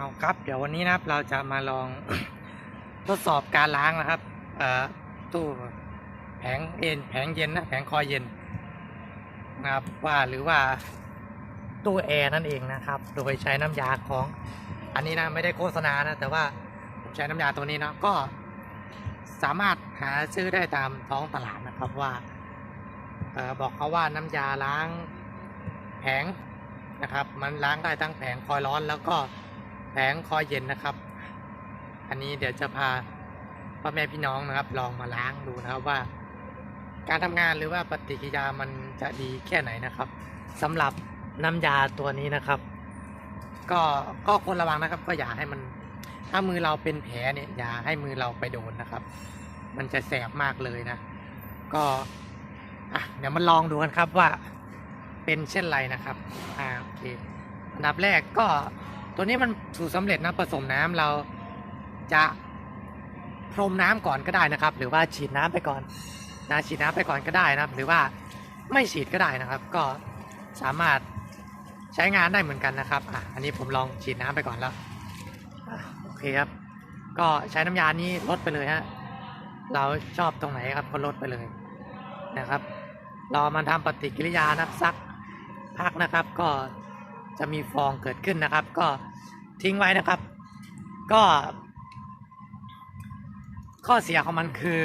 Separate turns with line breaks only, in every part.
เอาครับ เดี๋ยววันนี้นะครับเราจะมาลอง ทดสอบการล้างนะครับเอตู้แผงเอ็นแผงเย็นนะแผงคอยเย็นนะครับว่าหรือว่าตู้แอร์นั่นเองนะครับ โดยใช้น้ำยาของ อันนี้นะไม่ได้โฆษณานะแต่ว่าใช้น้ำยาตัวนี้นะก็สามารถหาซื้อได้ตามท้องตลาดนะครับว่าเออบอกเขาว่าน้ำยาล้างแผงนะครับ มันล้างได้ทั้งแผงคอยร้อนแล้วก็ แผงคอยเย็นนะครับ อันนี้เดี๋ยวจะพาพ่อแม่พี่น้องนะครับ ลองมาล้างดูนะครับว่า การทำงานหรือว่าปฏิกิริยามันจะดีแค่ไหนนะครับสำหรับน้ำยาตัวนี้นะครับ ก็ก็ควรระวังนะครับ ก็อย่าให้มันถ้ามือเราเป็นแผลเนี่ยอย่าให้มือเราไปโดนนะครับ มันจะแสบมากเลยนะ ก็อะเดี๋ยวมาลองดูกันครับว่าเป็นเช่นไรนะครับอ่าโอเคอันดับแรกก็ ตัวนี้มันสูตรสำเร็จนะผสมน้ำเราจะพรมน้ำก่อนก็ได้นะครับ หรือว่าฉีดน้ำไปก่อนนะฉีดน้ำไปก่อนก็ได้นะครับ หรือว่าไม่ฉีดก็ได้นะครับ ก็สามารถใช้งานได้เหมือนกันนะครับอะอันนี้ผมลองฉีดน้ำไปก่อนแล้วอโอเคครับ ก็ใช้น้ำยานี้ลดไปเลยฮะเราชอบตรงไหนครับก็ลดไปเลยนะครับรอมันทำปฏิกิริยานับสักพักนะครับ ก็ จะมีฟองเกิดขึ้นนะครับ ก็ทิ้งไว้นะครับ ก็ ข้อเสียของมันคือ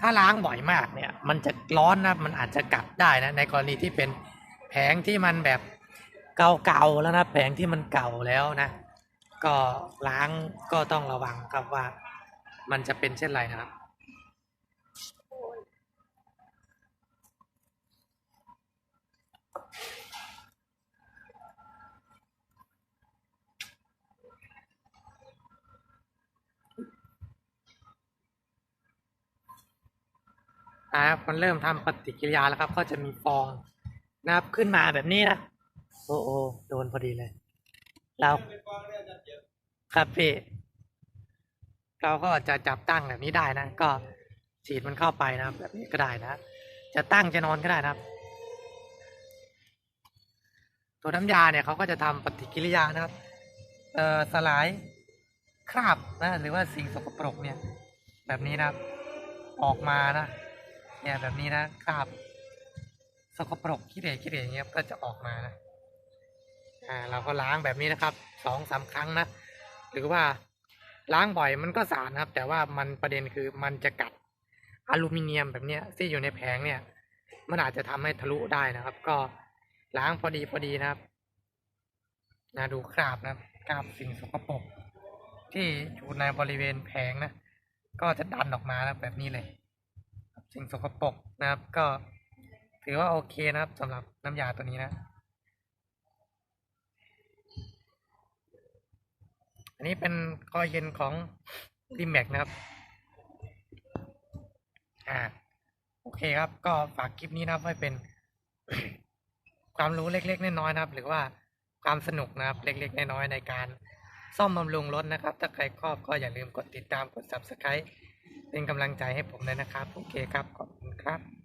ถ้าล้างบ่อยมากเนี่ย มันจะร้อนนะมันอาจจะกัดได้นะในกรณีที่เป็นแผงที่มันแบบเก่าๆแล้วนะแผงที่มันเก่าแล้วนะ ก็ล้างก็ต้องระวังครับว่า มันจะเป็นเช่นไรนะครับ นะครับมันเริ่มทำปฏิกิริยาแล้วครับ ก็จะมีฟองนะครับขึ้นมาแบบนี้นะโอ้โอโดนพอดีเลย เราครับพี่เราก็จะจับตั้งแบบนี้ได้นะ ก็ฉีดมันเข้าไปนะครับ แบบนี้ก็ได้นะ จะตั้งจะนอนก็ได้นะครับ ตัวน้ำยาเนี่ยเขาก็จะทำปฏิกิริยานะครับ เอ่อสลายคราบนะหรือว่าสิ่งสกปรกเนี่ย แบบนี้นะครับ ออกมานะ เนี่ยแบบนี้นะคราบสกปรกขี้เหร่ขี้เหร่อย่างเงี้ยก็จะออกมานะอ่าเราก็ล้างแบบนี้นะครับสองสามครั้งนะหรือว่าล้างบ่อยมันก็สารนะครับ แต่ว่ามันประเด็นคือมันจะกัดอลูมิเนียมแบบเนี้ยที่อยู่ในแผงเนี่ย มันอาจจะทำให้ทะลุได้นะครับ ก็ล้างพอดีพอดีนะครับนะดูคราบนะคราบสิ่งสกปรกที่อยู่ในบริเวณแผงนะ ก็จะดันออกมานะแบบนี้เลย สิ่งสกปรกนะครับ ก็ถือว่าโอเคนะครับสำหรับน้ำยาตัวนี้นะ อันนี้เป็นคอยเย็นของริมแม็กนะครับ อ่า โอเคครับ ก็ฝากคลิปนี้นะครับไว้เป็นความรู้เล็กๆน้อยๆนะครับ หรือว่าความสนุกนะครับ เล็กๆน้อยๆในการซ่อมบำรุงรถนะครับ ถ้าใครชอบก็อย่าลืมกดติดตามกด subscribe เป็นกำลังใจให้ผมเลยนะครับ โอเคครับ ขอบคุณครับ